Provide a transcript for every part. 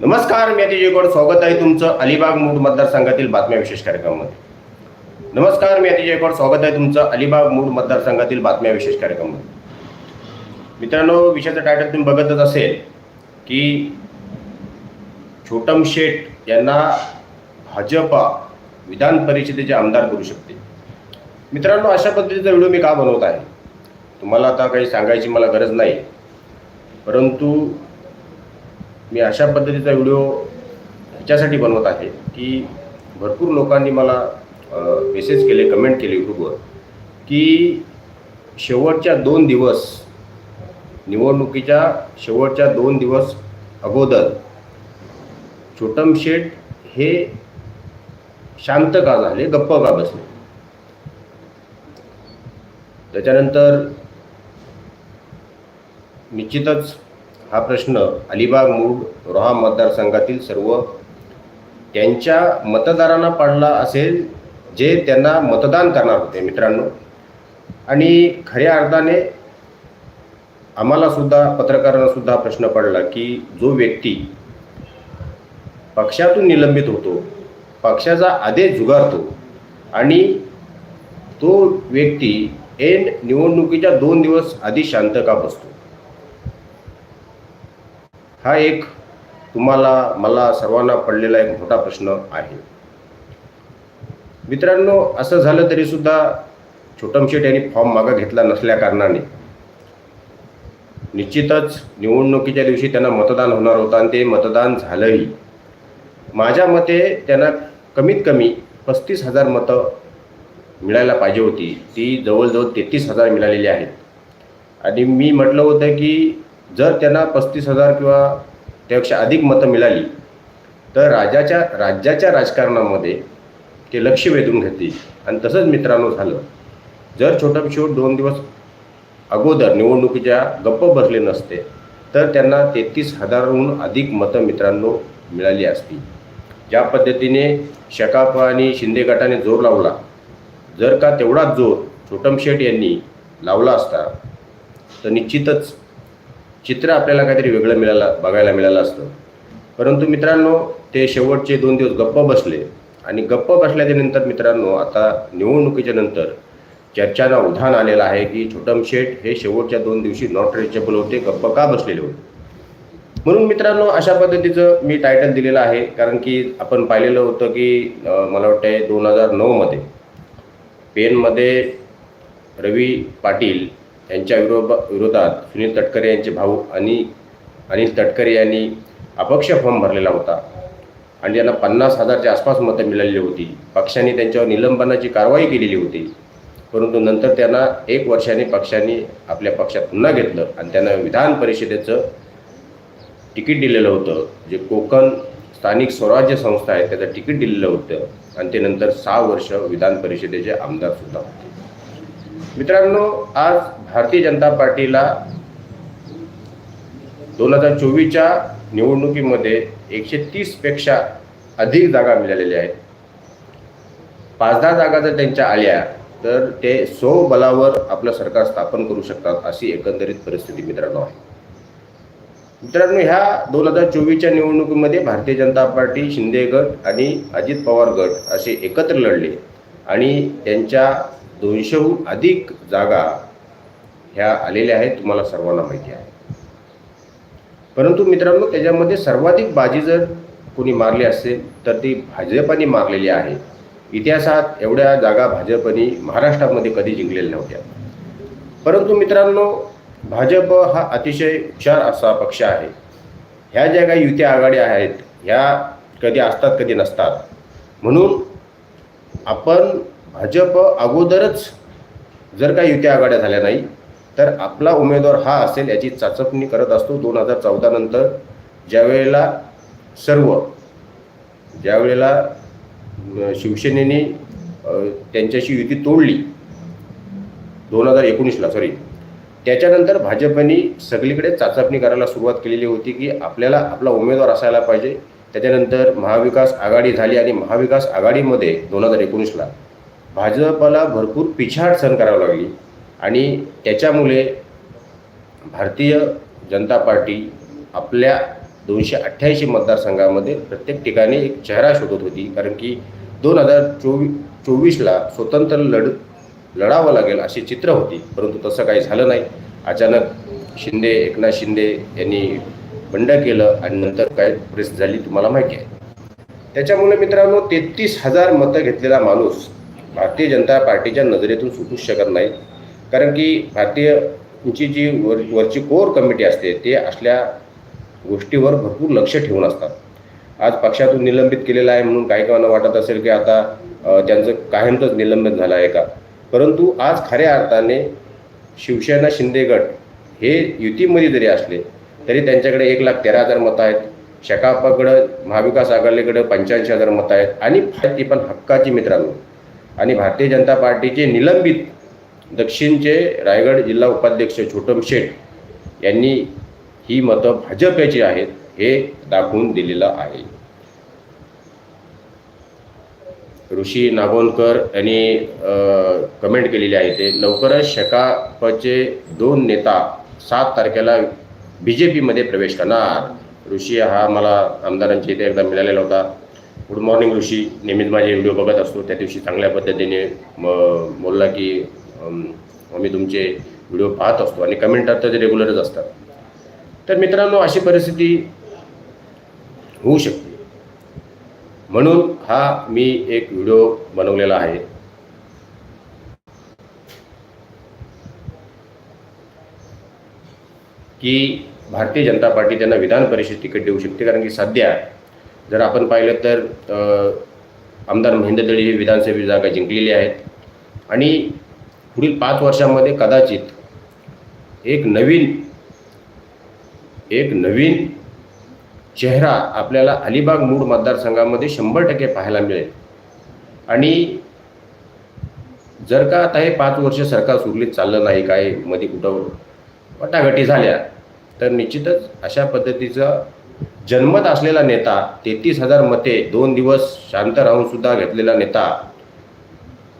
नमस्कार मी अतिजय गोड स्वागत आहे तुमचं अलिबाग मूळ मतदारसंघातील बातम्या विशेष कार्यक्रमामध्ये. नमस्कार मी अतिजय गोड स्वागत आहे तुमचं अलिबाग मूळ मतदारसंघातील बातम्या विशेष कार्यक्रमामध्ये. मित्रांनो विषयाचं टायटल तुम्ही बघतच असेल की छोटम शेठ यांना भाजपा विधान परिषदेचे आमदार करू शकते. मित्रांनो अशा पद्धतीचा व्हिडिओ मी का बनवत आहे? तुम्हाला आता काही सांगायची मला गरज नाही. परंतु मी अशा पद्धतीचा व्हिडिओ ह्याच्यासाठी बनवत आहे की भरपूर लोकांनी मला मेसेज केले कमेंट केले यूट्यूबवर की शेवटच्या दोन दिवस निवडणुकीच्या शेवटच्या दोन दिवस अगोदर छोटम शेठ हे शांत का झाले गप्प का बसले? त्याच्यानंतर निश्चितच हा प्रश्न अलिबाग मूळ रोहा मतदारसंघातील सर्व त्यांच्या मतदारांना पडला असेल जे त्यांना मतदान करणार होते मित्रांनो. आणि खऱ्या अर्थाने आम्हालासुद्धा पत्रकारांनासुद्धा पत्रकारांना सुद्धा प्रश्न पडला की जो व्यक्ती पक्षातून निलंबित होतो पक्षाचा आदेश झुगारतो आणि तो व्यक्ती एन निवडणुकीच्या दोन दिवस आधी शांत का बसतो? हा एक तुम्हाला मला सर्वांना पडलेला एक मोठा प्रश्न आहे. मित्रांनो असं झालं तरीसुद्धा छोटमशेट छोटम यांनी फॉर्म मागं घेतला नसल्या कारणाने. निश्चितच निवडणुकीच्या दिवशी त्यांना मतदान होणार होतं आणि ते मतदान झालंही. माझ्या मते त्यांना कमीत कमी पस्तीस हजार मतं मिळायला पाहिजे होती. ती जवळजवळ तेहतीस हजार मिळालेली आहेत. आणि मी म्हटलं होतं की जर त्यांना पस्तीस हजार किंवा त्यापेक्षा अधिक मतं मिळाली तर राजाच्या राज्याच्या राजकारणामध्ये ते लक्ष वेधून घेतील. आणि तसंच मित्रांनो झालं. जर छोटा पिशोट दोन दिवस अगोदर निवडणुकीच्या गप्प बसले नसते तर त्यांना तेहतीस हजारहून अधिक मतं मित्रांनो मिळाली असती. ज्या पद्धतीने शकाप आणि शिंदे गटाने जोर लावला जर का तेवढाच जोर छोटम शेठ यांनी लावला असता तर निश्चितच चित्र आपल्याला काहीतरी वेगळं मिळालं बघायला मिळालं असतं. परंतु मित्रांनो ते शेवटचे दोन दिवस गप्प बसले. आणि गप्प बसल्याच्या नंतर मित्रांनो आता निवडणुकीच्या नंतर चर्चांना उधाण आलेलं आहे की छोटम शेठ हे शेवटच्या दोन दिवशी नॉट रिचेबल होते गप्प का बसलेले होते? म्हणून मित्रांनो अशा पद्धतीचं मी टायटल दिलेलं आहे कारण की आपण पाहिलेलं होतं की मला वाटतं दोन हजार नऊमध्ये पेनमध्ये रवी पाटील यांच्या विरोध विरोधात सुनील तटकरे यांचे भाऊ आणि अनिल तटकरे यांनी अपक्ष फॉर्म भरलेला होता. आणि त्यांना पन्नास हजारच्या आसपास मतं मिळालेली होती. पक्षाने त्यांच्यावर निलंबनाची कारवाई केलेली होती. परंतु नंतर त्यांना एक वर्षाने पक्षाने आपल्या पक्षात पुन्हा घेतलं आणि त्यांना विधान परिषदेचं तिकीट दिलेलं होतं. जे कोकण स्थानिक स्वराज्य संस्था आहे त्याचं तिकीट दिलेलं होतं. आणि ते नंतर सहा वर्ष विधान परिषदेचे आमदारसुद्धा होते. मित्रांनो आज भारतीय जनता पार्टीला दोन हजार चोवीसच्या निवडणुकीमध्ये एकशे तीसपेक्षा अधिक जागा मिळालेल्या आहेत. पाच दहा जागा जर त्यांच्या आल्या तर ते स्वबलावर आपलं सरकार स्थापन करू शकतात अशी एकंदरीत परिस्थिती मित्रांनो आहे. मित्रांनो ह्या दोन हजार चोवीसच्या निवडणुकीमध्ये भारतीय जनता पार्टी शिंदे गट आणि अजित पवार गट असे एकत्र लढले आणि त्यांच्या दोनशेहून अधिक जागा ह्या आलेल्या आहेत तुम्हाला सर्वांना माहिती आहे. परंतु मित्रांनो त्याच्यामध्ये सर्वाधिक बाजी जर कोणी मारली असेल तर ती भाजपाने मारलेली आहे. इतिहासात एवढ्या जागा भाजपने महाराष्ट्रामध्ये कधी जिंकलेल्या नव्हत्या. परंतु मित्रांनो भाजप हा अतिशय हुशार असा पक्ष आहे. ह्या ज्या काही युती आघाड्या आहेत ह्या कधी असतात कधी नसतात. म्हणून आपण भाजप अगोदरच जर काही युती आघाड्या झाल्या नाही तर आपला उमेदवार हा असेल याची चाचपणी करत असतो दोन हजार चौदा नंतर. ज्यावेळेला सर्व ज्यावेळेला शिवसेनेने त्यांच्याशी युती तोडली दोन हजार एकोणीसला सॉरी त्याच्यानंतर भाजपने सगळीकडे चाचपणी करायला सुरुवात केलेली होती की आपल्याला आपला उमेदवार असायला पाहिजे. त्याच्यानंतर महाविकास आघाडी झाली आणि महाविकास आघाडीमध्ये दोन हजार एकोणीसला भाजपला भरपूर पिछाड सहन करावी लागली. आणि त्याच्यामुळे भारतीय जनता पार्टी आपल्या दोनशे अठ्ठ्याऐंशी मतदारसंघामध्ये प्रत्येक ठिकाणी एक चेहरा शोधत होती. कारण की दोन हजार चोवी चोवीसला स्वतंत्र लढ लढावं लागेल अशी चित्र होती. परंतु तसं काही झालं नाही. अचानक शिंदे एकनाथ शिंदे यांनी बंड केलं आणि नंतर काय परिस्थिती झाली तुम्हाला माहिती आहे. त्याच्यामुळे मित्रांनो तेहतीस हजार मतं घेतलेला माणूस भारतीय जनता पार्टीच्या नजरेतून सुटूच शकत नाही. कारण की भारतीय ची जी वर वरची कोर कमिटी असते ते असल्या गोष्टीवर भरपूर लक्ष ठेवून असतात. आज पक्षातून निलंबित केलेलं आहे म्हणून काही कामांना वाटत असेल की आता त्यांचं कायमचंच निलंबन झालं आहे का? परंतु आज खऱ्या अर्थाने शिवसेना शिंदे गट हे युतीमध्ये जरी असले तरी त्यांच्याकडे एक लाख तेरा हजार मतं आहेत. शकापाकडं महाविकास आघाडीकडे पंच्याऐंशी हजार मतं आहेत. आणि ती पण हक्काची मित्रांनो. आणि भारतीय जनता पार्टीचे निलंबित दक्षिणचे रायगड जिल्हा उपाध्यक्ष छोटम शेठ यांनी ही मतं भाजपची आहेत हे दाखवून दिलेलं आहे. ऋषी नागोनकर यांनी कमेंट केलेली आहे ते लवकरच शकापचे दोन नेता सात तारखेला बी जे पीमध्ये प्रवेश करणार. ऋषी हा मला आमदारांच्या इथे एकदा मिळालेला होता. Good morning Rishi. नेहमीच माझे व्हिडिओ बघत असतो. त्या दिवशी चांगल्या पद्धतीने म बोलला की आम्ही तुमचे व्हिडिओ पाहत असतो आणि कमेंट तर ते रेग्युलरच असतात. तर मित्रांनो अशी परिस्थिती होऊ शकते. म्हणून हा मी एक व्हिडिओ बनवलेला आहे. की भारतीय जनता पार्टी त्यांना विधान परिषद तिकीट देऊ शकते. कारण की सध्या जर आपण पाहिलं तर आमदार महेंद्र दळी हे विधानसभेची जागा जिंकलेली आहेत. आणि पुढील पाच वर्षामध्ये कदाचित एक नवीन एक नवीन चेहरा आपल्याला अलिबाग मूळ मतदारसंघामध्ये शंभर टक्के पाहायला मिळेल. आणि जर का आता हे पाच वर्ष सरकार सुरळीत चाललं नाही काय मध्ये कुठं वटाघटी झाल्या तर निश्चितच अशा पद्धतीचा जन्मत असलेला नेता तेहतीस हजार मते दोन दिवस शांत राहून सुद्धा घेतलेला नेता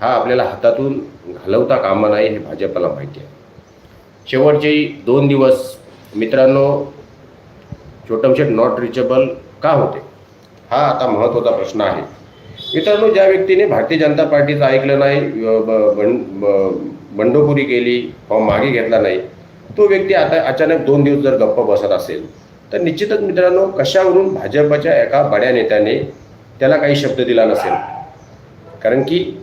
हा आपल्याला हातातून घालवता कामा नाही हे भाजपला माहिती आहे. शेवटचे दोन दिवस मित्रांनो छोटमशेट नॉट रिचेबल का होते? हा आता महत्त्वाचा प्रश्न आहे. मित्रांनो ज्या व्यक्तीने भारतीय जनता पार्टीचं ऐकलं नाही बं- बंडखोरी केली फॉर्म मागे घेतला नाही तो व्यक्ती आता अचानक दोन दिवस जर गप्प बसत असेल तर निश्चितच मित्रांनो कशावरून भाजपच्या एका बड्या नेत्याने त्याला काही शब्द दिला नसेल? कारण की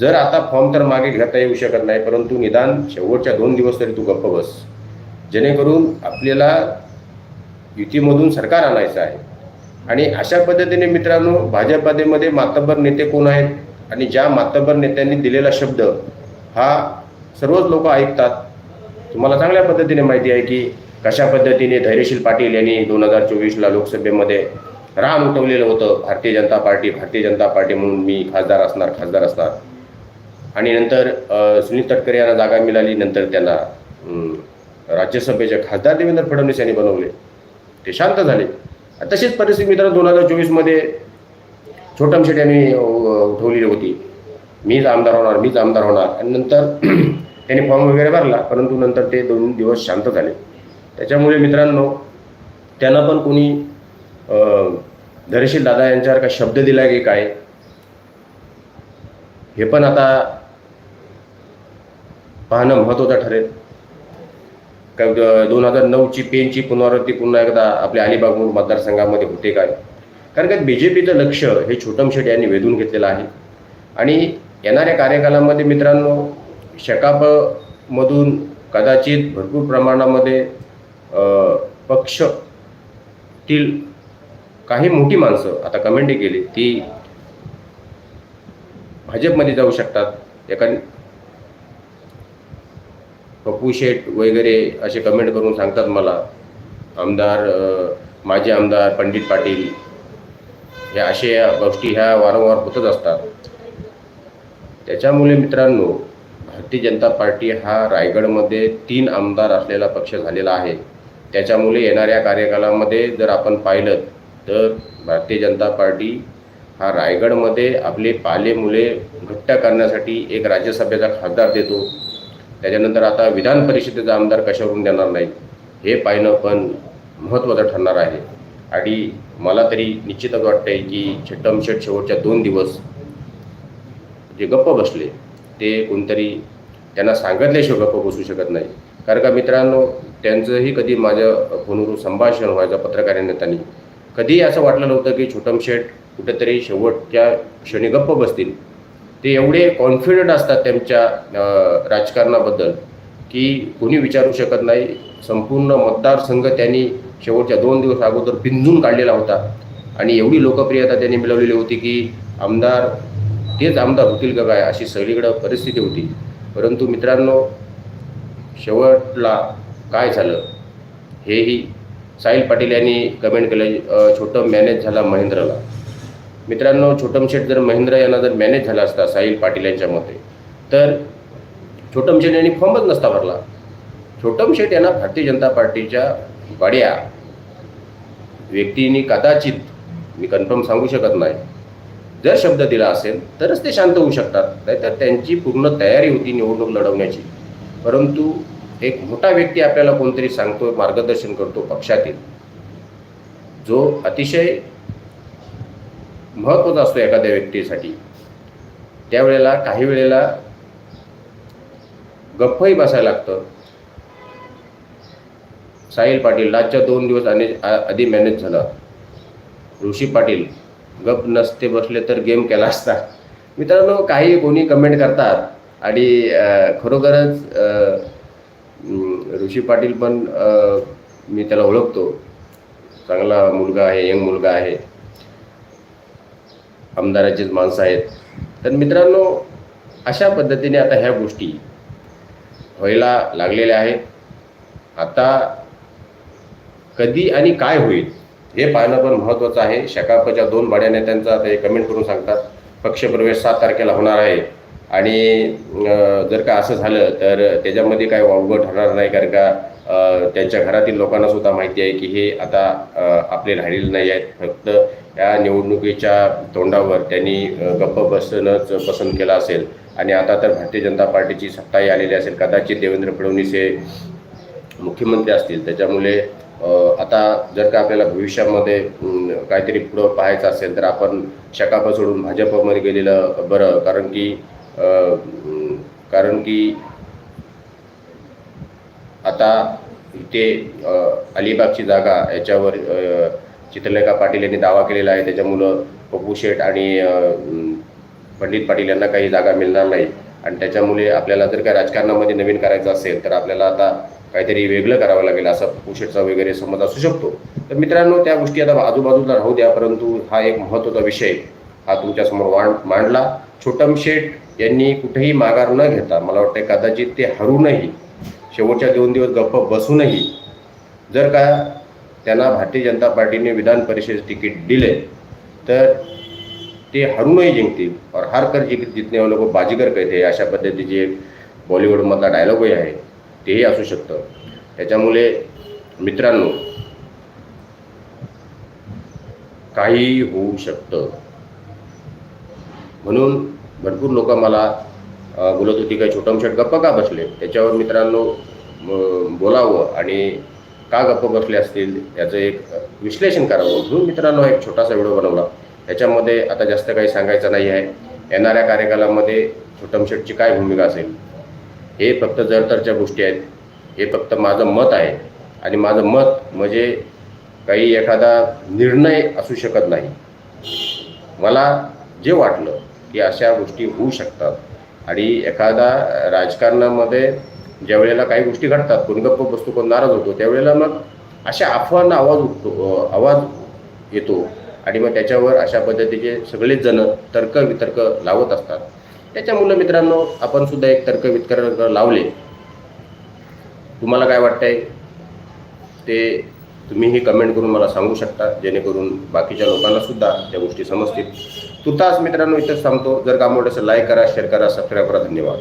जर आता फॉर्म तर मागे घेता येऊ शकत नाही परंतु निदान शेवटच्या दोन दिवस तरी तू गप्प बस. जेणेकरून आपल्याला युतीमधून सरकार आणायचं आहे. आणि अशा पद्धतीने मित्रांनो भाजपामध्ये मातब्बर नेते कोण आहेत? आणि ज्या मातब्बर नेत्यांनी दिलेला शब्द हा सर्वच लोक ऐकतात. तुम्हाला चांगल्या पद्धतीने माहिती आहे की कशा पद्धतीने धैर्यशील पाटील यांनी दोन हजार चोवीसला लोकसभेमध्ये रान उठवलेलं होतं? भारतीय जनता पार्टी भारतीय जनता पार्टी म्हणून मी खासदार असणार खासदार असणार. आणि नंतर सुनील तटकरे यांना जागा मिळाली नंतर त्यांना राज्यसभेचे खासदार देवेंद्र फडणवीस यांनी बनवले. ते शांत झाले. तशीच परिस्थिती मित्रांनो दोन हजार चोवीसमध्ये छोटम शेट यांनी उठवलेली होती. मीच आमदार होणार मीच आमदार होणार. आणि नंतर त्यांनी फॉर्म वगैरे भरला परंतु नंतर ते दोन दिवस शांत झाले. त्याच्यामुळे मित्रांनो त्यांना पण कोणी धरेशील दादा यांच्यावर काय शब्द दिला की काय? हे पण आता पाहणं महत्त्वाचं ठरेल. का दोन हजार नऊची पेनची पुनरावृत्ती पुन्हा एकदा आपल्या अलिबाग मतदारसंघामध्ये होते काय? कारण का बी जे पीचं लक्ष हे छोटम शेट यांनी वेधून घेतलेलं आहे. आणि येणाऱ्या कार्यकालामध्ये मित्रांनो शकापमधून कदाचित भरपूर प्रमाणामध्ये पक्षतील काही मोठी माणसं आता कमेंटही केली ती भाजपमध्ये जाऊ शकतात. एका पप्पू शेठ वगैरे असे कमेंट करून सांगतात मला. आमदार अ, माजी आमदार पंडित पाटील या अशा या गोष्टी ह्या वारंवार होतच असतात. त्याच्यामुळे मित्रांनो भारतीय जनता पार्टी हा रायगडमध्ये तीन आमदार असलेला पक्ष झालेला आहे. त्याच्यामुळे येणाऱ्या कार्यकालामध्ये जर आपण पाहिलं तर भारतीय जनता पार्टी हा रायगडमध्ये आपले पाले मुले घट्ट करण्यासाठी एक राज्यसभेचा खासदार देतो. त्याच्यानंतर आता विधान परिषदेचा आमदार कशावरून देणार नाही हे पाहणं पण महत्त्वाचं ठरणार आहे. आणि मला तरी निश्चितच वाटतंय की छट्टमशेट शेवटच्या दोन दिवस जे गप्प बसले ते कोणतरी त्यांना सांगितल्याशिवाय गप्प बसू शकत नाही. कारण का मित्रांनो त्यांचंही कधी माझ्या फोनवरून संभाषण व्हायचं पत्रकार नेत्यांनी. कधीही असं वाटलं नव्हतं की छोटम शेठ कुठेतरी शेवटच्या क्षणी गप्प बसतील. ते एवढे कॉन्फिडंट असतात त्यांच्या राजकारणाबद्दल की कोणी विचारू शकत नाही. संपूर्ण मतदारसंघ त्यांनी शेवटच्या दोन दिवस अगोदर पिंजून काढलेला होता. आणि एवढी लोकप्रियता त्यांनी मिळवलेली होती की आमदार तेच आमदार होतील का काय अशी सगळीकडं परिस्थिती होती. परंतु मित्रांनो शेवटला काय झालं? हेही साहिल पाटील यांनी कमेंट केलं छोटं मॅनेज झाला महेंद्रला. मित्रांनो छोटम शेठ जर महेंद्र यांना जर मॅनेज झाला असता साहिल पाटील यांच्या मते तर छोटम शेठ यांनी फॉर्मच नसता भरला. छोटम शेठ यांना भारतीय जनता पार्टीच्या बड्या व्यक्तींनी कदाचित मी कन्फर्म सांगू शकत नाही. जर शब्द दिला असेल तरच ते शांत होऊ शकतात. नाहीतर त्यांची पूर्ण तयारी होती निवडणूक लढवण्याची. परंतु एक मोठा व्यक्ती आपल्याला कोणतरी सांगतो मार्गदर्शन करतो पक्षातील. जो अतिशय महत्त्वाचा असतो एखाद्या व्यक्तीसाठी. त्यावेळेला काही वेळेला गप्पही बसायला लागतं. साहिल पाटील लाजच्या दोन दिवस आणि आधी मॅनेज झाला. ऋषी पाटील गप नसते बसले तर गेम केला असता. मित्रांनो काही कोणी कमेंट करतात आणि खरोखरच ऋषी पाटील पण मी त्याला ओळखतो. चांगला मुलगा आहे यंग मुलगा आहे. आमदाराचीच माणसं आहेत. तर मित्रांनो अशा पद्धतीने आता ह्या गोष्टी व्हायला लागलेल्या आहेत. आता कधी आणि काय होईल हे पाहणं पण महत्त्वाचं आहे. शकापच्या दोन भाड्या नेत्यांचा ते कमेंट करून सांगतात. पक्षप्रवेश सात तारखेला होणार आहे. आणि जर का असं झालं तर त्याच्यामध्ये काय वावगं ठरणार नाही कारण का त्यांच्या घरातील लोकांना सुद्धा माहिती आहे की हे आता आपले राहिलेले नाही आहेत. फक्त या निवडणुकीच्या तोंडावर त्यांनी गप्प बसणंच पसंत केलं असेल. आणि आता तर भारतीय जनता पार्टीची सत्ताही आलेली असेल. कदाचित देवेंद्र फडणवीस हे मुख्यमंत्री असतील. त्याच्यामुळे आता जर का आपल्याला भविष्यामध्ये काहीतरी पुढं पाहायचं असेल तर आपण शकाप सोडून भाजपमध्ये गेलेलं बरं. कारण की कारण की आता इथे अलिबागची जागा याच्यावर चित्रलेखा पाटील यांनी दावा केलेला आहे. त्याच्यामुळं पप्पू शेठ आणि पंडित पाटील यांना काही जागा मिळणार नाही. आणि त्याच्यामुळे आपल्याला जर काय राजकारणामध्ये नवीन करायचं असेल तर आपल्याला आता काहीतरी वेगळं करावं लागेल असा पप्पू शेठचा वगैरे समज असू शकतो. तर मित्रांनो त्या गोष्टी आता आजूबाजूला राहू द्या परंतु हा एक महत्त्वाचा विषय हा तुमच्यासमोर मांड मांडला. छोटम शेठ यांनी कुठेही माघार न घेता मला वाटतं कदाचित ते हरूनही शेवटच्या दोन दिवस गप्प बसूनही जर का त्यांना भारतीय जनता पार्टीने विधान परिषद तिकीट दिले तर ते हरूनही जिंकतील. और हार कर जिंक जितने वालों को बाजीगर कहते अशा पद्धतीची एक बॉलिवूडमधला डायलॉगही आहे तेही असू शकतं. त्याच्यामुळे मित्रांनो काही होऊ शकतं. म्हणून भरपूर लोक मला बोलत होती काय छोटम गप्प का बसले? त्याच्यावर मित्रांनो बोलावं आणि का गप्प बसले असतील? याचं एक विश्लेषण करावं. म्हणून मित्रांनो एक छोटासा व्हिडिओ बनवला. त्याच्यामध्ये आता जास्त काही सांगायचं नाही आहे. येणाऱ्या कार्यकालामध्ये छोटम शेटची काय भूमिका असेल? हे फक्त जरतरच्या गोष्टी आहेत. हे फक्त माझं मत आहे. आणि माझं मत म्हणजे काही एखादा निर्णय असू शकत नाही. मला जे वाटलं की अशा गोष्टी होऊ शकतात. आणि एखादा राजकारणामध्ये ज्या वेळेला काही गोष्टी घडतात कोण गप्प बसतो कोण नाराज होतो त्यावेळेला मग अशा अफवांना आवाज उठतो आवाज येतो. आणि मग त्याच्यावर अशा पद्धतीचे सगळेच जण तर्क वितर्क लावत असतात. त्याच्यामुळं मित्रांनो आपण सुद्धा एक तर्क वितर्क लावले. तुम्हाला काय वाटतंय? ते तुम्हीही कमेंट करून मला सांगू शकता जेणेकरून बाकीच्या लोकांना सुद्धा त्या गोष्टी समजतील. तुताच मित्रांनो इथंच सांगतो जर काम आवडत लाईक करा शेअर करा सबस्क्राईब करा. धन्यवाद.